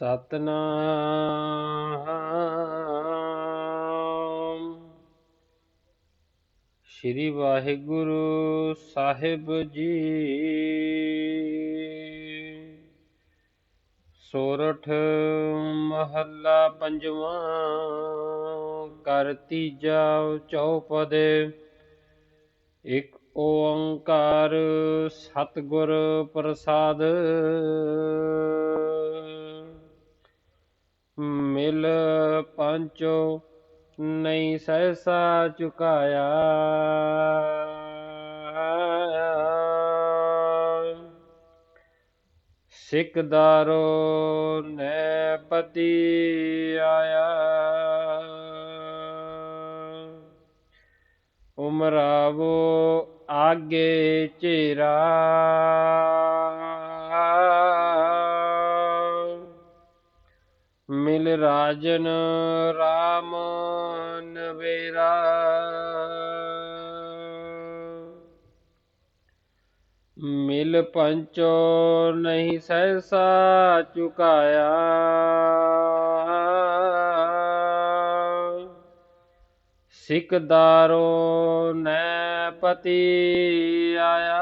ਸਤਨਾਮ। ਸ੍ਰੀ ਵਾਹਿਗੁਰੂ ਸਾਹਿਬ ਜੀ। ਸੋਰਠ ਮਹੱਲਾ ਪੰਜਵਾਂ ਕਰ ਤੀਜਾ ਚੌਪਦੇ। ਇੱਕ ਓੰਕਾਰ ਸਤਿਗੁਰ ਪ੍ਰਸਾਦ। ਮਿਲ ਪੰਚੋ ਨਹੀਂ ਸਹਿਸਾ ਚੁਕਾਇਆ ਸਿਕਦਾਰੋ ਨੇ ਪਤੀ ਆਇਆ ਉਮਰਾਵੋ ਆਗੇ ਚੇਰਾ ਮਿਲ ਰਾਜਨ ਰਾਮ ਨਵੇਰਾ। ਮਿਲ ਪੰਚੋ ਨਹੀਂ ਸਹਿਸਾ ਚੁਕਾਇਆ। ਸਿਕਦਾਰੋ ਨੈ ਪਤੀ ਆਇਆ।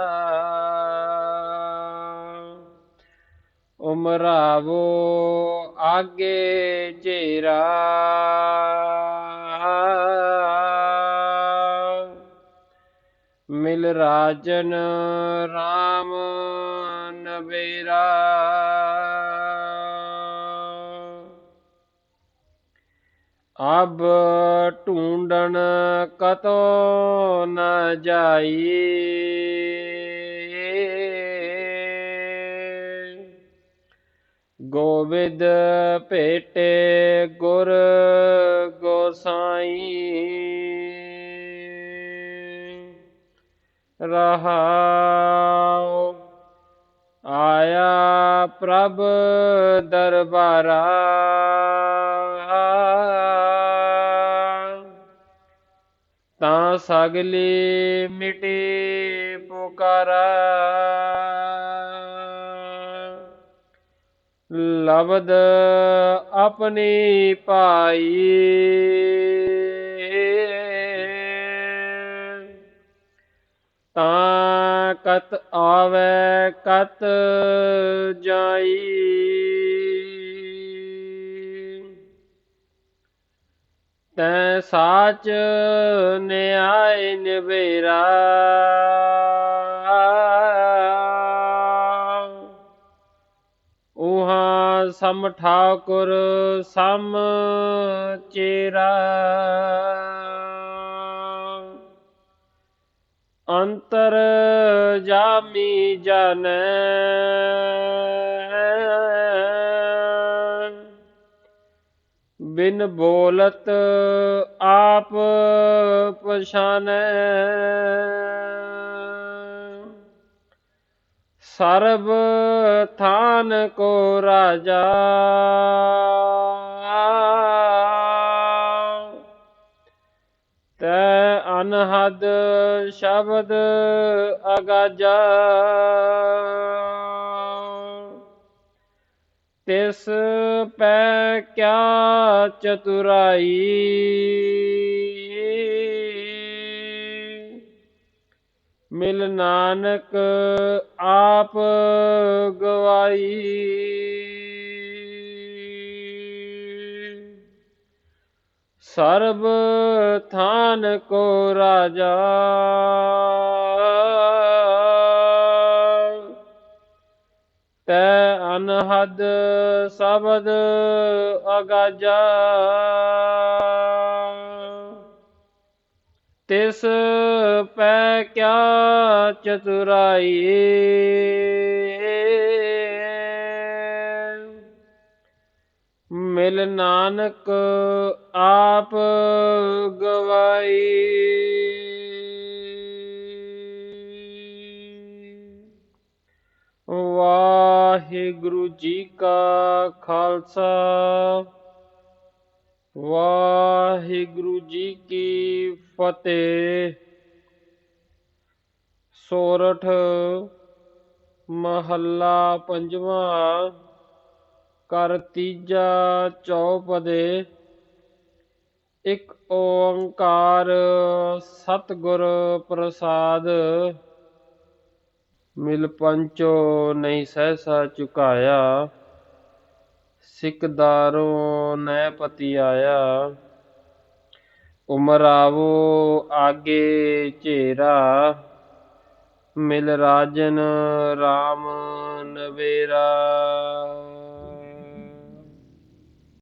ਉਮਰਾਵੋ ਆਗੇ ਚੇਰਾ। ਮਿਲ ਰਾਜਨ ਰਾਮ ਨਵੇਰਾ। ਅਬ ਢੂੰਡਣ ਕਤੋ ਨ ਜਾਈ। ਵਿਦ ਭੇਟੇ ਗੁਰ ਗੋਸਾਈ। ਰਹਾਉ ਆਇਆ ਪ੍ਰਭ ਦਰਬਾਰਾ। ਤਾਂ ਸਗਲੀ ਮਿਟੀ ਪੁਕਾਰਾ। ਲਬਦ ਆਪਣੀ ਪਾਈ ਤਾਂ ਕਤ ਆਵੇ ਕਤ ਜਾਈ। ਤੈ ਸਾਚ ਨਿਆਇ ਨਿਵੇਰਾ। ਸਮ ਠਾਕੁਰ ਸਮ ਚੇਰਾ। ਅੰਤਰ ਜਾਮੀ ਜਨ ਬਿਨ ਬੋਲਤ ਆਪ ਪਛਾਨੈ। ਸਰਬ ਥਾਨ ਕੋ ਰਾਜਾ। ਤੈ ਅਨਹਦ ਸ਼ਬਦ ਅਗਾਜਾ। ਤਿਸ ਪੈ ਕਿਆ ਚਤੁਰਾਈ। ਮਿਲ ਨਾਨਕ ਆਪ ਗਵਾਈ। ਸਰਬ ਥਾਨ ਕੋ ਰਾਜਾ। ਤੈ ਅਨਹਦ ਸ਼ਬਦ ਅਗਾਜਾ। ਤਿਸ ਪੈ ਕਿਆ ਚਤੁਰਾਈ। ਮਿਲ ਨਾਨਕ ਆਪ ਗਵਾਈ। ਵਾਹਿਗੁਰੂ ਜੀ ਕਾ ਖਾਲਸਾ। ਵਾਹਿਗੁਰੂ ਜੀ ਕੀ ਫਤਿਹ ਸੋਰਠ ਮਹੱਲਾ ਪੰਜਵਾਂ ਕਰ ਤੀਜਾ ਚੌਪਦੇ ਇੱਕ ਓੰਕਾਰ ਸਤਿਗੁਰ ਪ੍ਰਸਾਦ ਮਿਲ ਪੰਚੋ ਨਹੀਂ ਸਹਿਸਾ ਚੁਕਾਇਆ ਸਿਕਦਾਰੋ ਨੈ ਪਤੀ ਆਇਆ। ਉਮਰ ਆਵੋ ਆਗੇ ਝੇਰਾ। ਮਿਲ ਰਾਜਨ RAM ਨਵੇਰਾ।